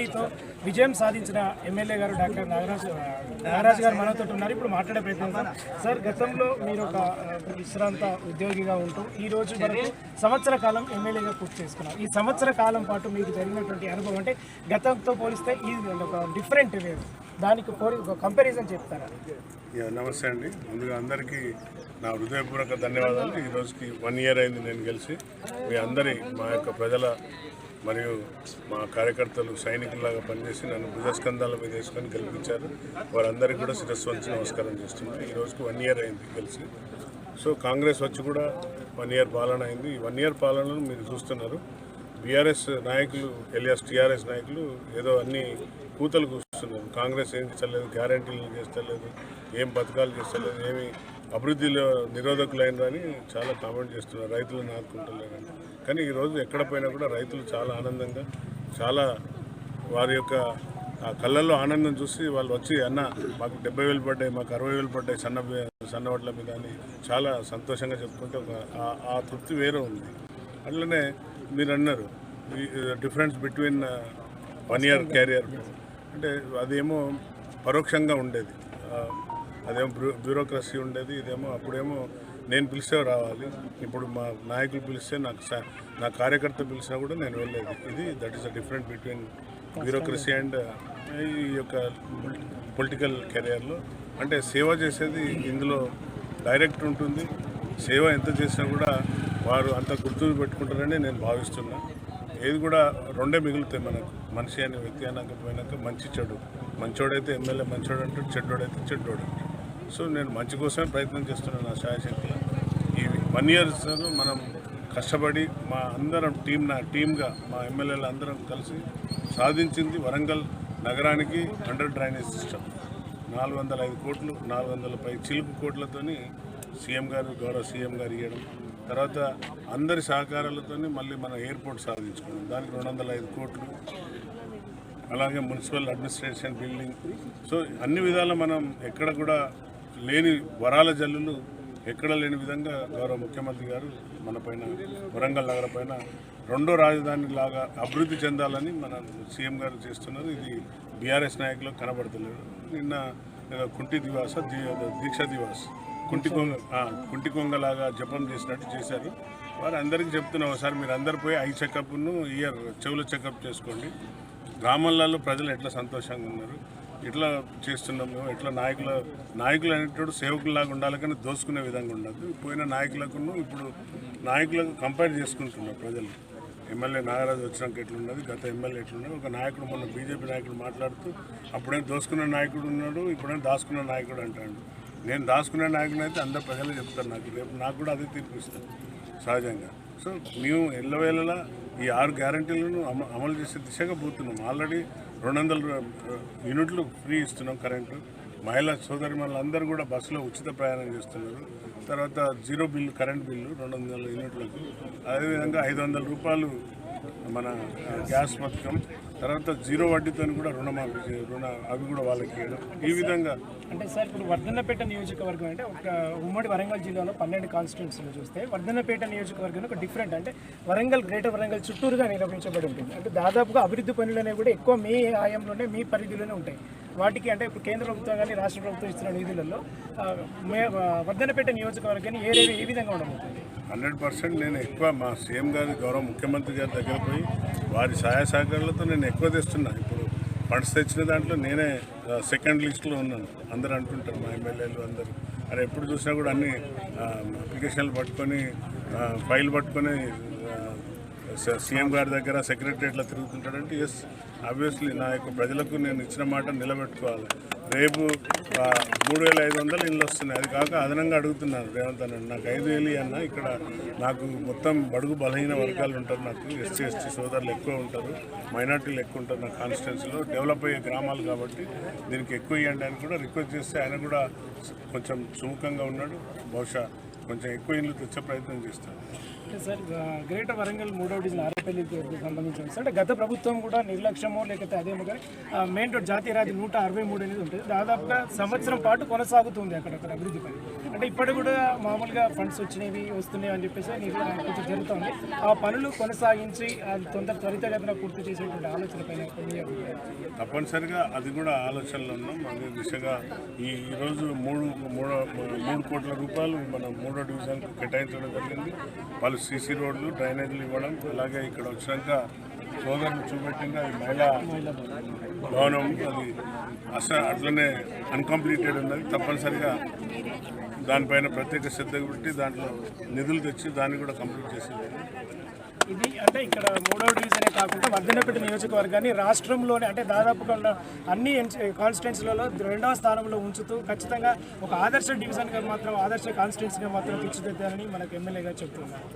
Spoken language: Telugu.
పార్టీతో విజయం సాధించిన ఎమ్మెల్యే గారు డాక్టర్ నాగరాజ్ నాగరాజ్ గారు మనతో ఉన్నారు. ఇప్పుడు మాట్లాడే ప్రయత్నం సార్ గతంలో మీరు ఒక విశ్రాంత ఉద్యోగిగా ఉంటూ ఈ రోజు వరకు సంవత్సర కాలం ఎమ్మెల్యేగా పూర్తి చేసుకున్నారు. ఈ సంవత్సర కాలం పాటు మీకు జరిగినటువంటి అనుభవం అంటే గతంతో పోలిస్తే ఇది ఒక డిఫరెంట్ వేవ్ దానికి పోలి ఒక కంపారిజన్ చెప్తారా? యా, నమస్తే అండి. ముందుగా అందరికీ నా హృదయపూర్వక ధన్యవాదాలు. ఈ రోజుకి వన్ ఇయర్ అయింది నేను గెలిచి. మీ అందరి మా యొక్క ప్రజల మరియు మా కార్యకర్తలు సైనికుల్లాగా పనిచేసి నన్ను భుజస్కంధాల మీద వేసుకొని గెలిపించారు. వారందరికీ కూడా శిరస్సు నమస్కారం చేస్తున్నాను ఈ రోజుకు వన్ ఇయర్ అయింది కలిసి సో కాంగ్రెస్ వచ్చి కూడా వన్ ఇయర్ పాలన అయింది. ఈ వన్ ఇయర్ పాలనను మీరు చూస్తున్నారు. బీఆర్ఎస్ నాయకులు ఎలియాస్ టీఆర్ఎస్ నాయకులు ఏదో అన్ని కూతలు కూస్తున్నారు. కాంగ్రెస్ ఏం చేస్తలేదు గ్యారంటీలు చేస్తలేదు ఏం పథకాలు చేస్తలేదు ఏమి అభివృద్ధిలో నిరోధకులైనని చాలా కామెంట్ చేస్తున్నారు. రైతులను ఆదుకుంటలేరని. కానీ ఈరోజు ఎక్కడ పోయినా కూడా రైతులు చాలా ఆనందంగా చాలా వారి యొక్క ఆ కళ్ళల్లో ఆనందం చూసి వాళ్ళు వచ్చి అన్న మాకు డెబ్బై వేలు పడ్డాయి మాకు అరవై వేలు పడ్డాయి సన్న బి- మీద అని చాలా సంతోషంగా చెప్పుకుంటే ఒక ఆ- ఆ తృప్తి వేరే ఉంది. అట్లనే మీరు అన్నారు difference between one year career. అంటే అదేమో పరోక్షంగా ఉండేది. అదేమో బ్యూరోక్రసీ ఉండేది ఇదేమో అప్పుడేమో నేను పిలిస్తే రావాలి. ఇప్పుడు మా నాయకులు పిలిస్తే నాకు నా కార్యకర్త పిలిచినా కూడా నేను వెళ్ళేది. ఇది that is a different between bureaucracy and ఈ యొక్క పొలిటికల్ కెరియర్లో. అంటే సేవ చేసేది ఇందులో డైరెక్ట్ ఉంటుంది. సేవ ఎంత చేసినా కూడా వారు అంత గుర్తు పెట్టుకుంటారని నేను భావిస్తున్నా. ఏది కూడా రెండే మిగులుతాయి మనకు. మనిషి అనే వ్యక్తి అన్నాక పోయినాక మంచి చెడు. మంచోడైతే ఎమ్మెల్యే మంచోడు అంటాడు చెడ్డోడైతే చెడ్డోడు అంటాడు. సో నేను మంచి కోసమే ప్రయత్నం చేస్తున్నాను నా శాయశక్తిలో ఈ వన్ ఇయర్స్ మనం కష్టపడి మా అందరం టీం నా టీమ్గా మా ఎమ్మెల్యేలు అందరం కలిసి సాధించింది వరంగల్ నగరానికి అండర్ డ్రైనేజ్ సిస్టమ్. నాలుగు వందల ఐదు కోట్లు నాలుగు వందల పై చిలుపు కోట్లతోని సీఎం గారు గౌరవ సీఎం గారు ఇవ్వడం తర్వాత అందరి సహకారాలతో మళ్ళీ మన ఎయిర్పోర్ట్ సాధించుకున్నాం దానికి రెండు వందల ఐదు కోట్లు. అలాగే మున్సిపల్ అడ్మినిస్ట్రేషన్ బిల్డింగ్. సో అన్ని విధాల మనం ఎక్కడ కూడా లేని వరాల జల్లులు ఎక్కడ లేని విధంగా గౌరవ ముఖ్యమంత్రి గారు మన పైన వరంగల్ నగర పైన రెండో రాజధాని లాగా అభివృద్ధి చెందాలని మన సీఎం గారు చేస్తున్నారు. ఇది బీఆర్ఎస్ నాయకులకు కనబడతలేదు. నిన్న కుంటి దివాస దీక్ష దివాస్. కుంటి కొంగ కుంటి కొంగలాగా జపం చేసినట్టు చేశారు. వారు అందరికీ చెప్తున్నా ఒకసారి మీరు అందరు పోయి ఐ చెకప్ను ఇయర్ చెవుల చెకప్ చేసుకోండి. గ్రామాలలో ప్రజలు ఎట్లా సంతోషంగా ఉన్నారు? ఇట్లా చేస్తున్నాం మేము ఎట్లా నాయకుల నాయకులు అనేటప్పుడు సేవకుల్లాగా ఉండాలి కానీ దోసుకునే విధంగా ఉండదు. పోయిన నాయకులకును ఇప్పుడు నాయకులకు కంపేర్ చేసుకుంటున్నారు ప్రజలు. ఎమ్మెల్యే నాగరాజు వచ్చినాక ఎట్లున్నది గత ఎమ్మెల్యే ఎట్లున్నది ఒక నాయకుడు మొన్న బీజేపీ నాయకుడు మాట్లాడుతూ అప్పుడేం దోసుకున్న నాయకుడు ఉన్నాడు ఇప్పుడేం దాచుకున్న నాయకుడు అంటాడు. నేను దాచుకున్న నాయకుడు అయితే అందరు ప్రజలు చెప్తారు నాకు రేపు నాకు కూడా అదే తీర్పు సహజంగా. సో మేము ఎల్లవేళలా ఈ ఆరు గ్యారంటీలను అమ అమలు చేసే దిశగా పోతున్నాం. ఆల్రెడీ రెండు వందల యూనిట్లు ఫ్రీ ఇస్తున్నాం కరెంటు. మహిళా సోదరి అందరూ కూడా బస్సులో ఉచిత ప్రయాణం చేస్తున్నారు. తర్వాత జీరో బిల్లు కరెంట్ బిల్లు రెండు వందల యూనిట్లకు. అదేవిధంగా ఐదు వందల రూపాయలు మన గ్యాస్ పథకం. తర్వాత జీరో వడ్డీతో కూడా రుణమాఫీ రుణ అవి కూడా వాళ్ళకి ఇవ్వడం. ఈ విధంగా అంటే సార్ ఇప్పుడు వర్ధన్నపేట నియోజకవర్గం అంటే ఒక ఉమ్మడి వరంగల్ జిల్లాలో పన్నెండు కాన్స్టిట్యున్సీలు చూస్తే వర్ధన్నపేట నియోజకవర్గం ఒక డిఫరెంట్ అంటే వరంగల్ గ్రేటర్ వరంగల్ చుట్టూరుగా నిర్వహించబడి ఉంటుంది. అంటే దాదాపుగా అభివృద్ధి పనులు అనేవి కూడా ఎక్కువ మీ ఆయంలోనే మీ పరిధిలోనే ఉంటాయి. వాటికి అంటే ఇప్పుడు కేంద్ర ప్రభుత్వం కానీ రాష్ట్ర ప్రభుత్వం ఇస్తున్న నిధులలో వర్ధన్నపేట నియోజకవర్గాన్ని ఏ- ఏ విధంగా ఉండబోతుంది? హండ్రెడ్ పర్సెంట్ నేను ఎక్కువ మా సీఎం గారి గౌరవ ముఖ్యమంత్రి గారి దగ్గర పోయి వారి సహాయ సహకారాలతో నేను ఎక్కువ తెస్తున్నా. ఇప్పుడు ఫండ్స్ తెచ్చిన దాంట్లో నేనే సెకండ్ లిస్ట్లో ఉన్నాను. అందరూ అంటుంటారు మా ఎమ్మెల్యేలు అందరూ. అరే ఎప్పుడు చూసినా కూడా అన్ని అప్లికేషన్లు పట్టుకొని ఫైల్ పట్టుకొని సీఎం గారి దగ్గర సెక్రటరియట్లో తిరుగుతుంటాడంటే ఎస్ ఆబ్వియస్లీ నా యొక్క ప్రజలకు నేను ఇచ్చిన మాట నిలబెట్టుకోవాలి. రేపు మూడు వేల ఐదు వందలు ఇళ్ళు వస్తున్నాయి. అది కాక అదనంగా అడుగుతున్నాను రేవంత్ అన్న. నాకు ఐదు వేలు అన్న ఇక్కడ నాకు మొత్తం బడుగు బలహీన వర్గాలు ఉంటారు. నాకు ఎస్సీ ఎస్టీ సోదరులు ఎక్కువ ఉంటారు. మైనార్టీలు ఎక్కువ ఉంటారు నా కాన్స్టిట్యున్సీలో. డెవలప్ అయ్యే గ్రామాలు కాబట్టి దీనికి ఎక్కువ ఇవ్వండి అని కూడా రిక్వెస్ట్ చేస్తే ఆయన కూడా కొంచెం సుముఖంగా ఉన్నాడు. బహుశా కొంచెం ఎక్కువ ఇల్లు తెచ్చే ప్రయత్నం చేస్తాను సార్. గ్రేటర్ వరంగల్ మూడో డివిజన్ ఆరపల్లికి సంబంధించిన సార్. అంటే గత ప్రభుత్వం కూడా నిర్లక్ష్యమో లేకపోతే అదేమో కానీ మెయిన్ రోడ్ జాతీయ రాజు నూట అరవై మూడు అనేది ఉంటుంది. దాదాపుగా సంవత్సరం పాటు కొనసాగుతుంది అక్కడ అక్కడ అభివృద్ధి పని. అంటే ఇప్పటి కూడా మామూలుగా ఫండ్స్ వచ్చినవి వస్తున్నాయి అని చెప్పేసి కొంచెం జరుగుతుంది. ఆ పనులు కొనసాగించి అది తొందర త్వరితగతిన పూర్తి చేసేటువంటి ఆలోచన పైన తప్పనిసరిగా అది కూడా ఆలోచనలో ఉన్నాం. అదే దిశగా ఈ ఈరోజు మూడు మూడు మూడు కోట్ల రూపాయలు మన మూడో డివిజన్కు కేటాయించడం జరిగింది. వాళ్ళు సీసీ రోడ్లు డ్రైనేజీలు ఇవ్వడం అలాగే ఇక్కడ వచ్చాక సోదరులు చూపెట్టింది అది మహిళా భవనం అది అసలు అట్లనే అన్కంప్లీటెడ్ ఉన్నది. తప్పనిసరిగా దానిపైన ప్రత్యేక శ్రద్ధ పెట్టి దాంట్లో నిధులు తెచ్చి దాన్ని కూడా కంప్లీట్ చేసేది. ఇది అంటే ఇక్కడ మూడో డివిజనే కాకుండా వర్ధనపేట నియోజకవర్గాన్ని రాష్ట్రంలోనే అంటే దాదాపుగా ఉన్న అన్ని కాన్స్టిట్యున్సీలలో రెండవ స్థానంలో ఉంచుతూ ఖచ్చితంగా ఒక ఆదర్శ డివిజన్గా మాత్రం ఆదర్శ కాన్స్టిట్యున్సీగా మాత్రం తీర్చిదిద్దారని మనకు ఎమ్మెల్యేగా చెప్తున్నారు.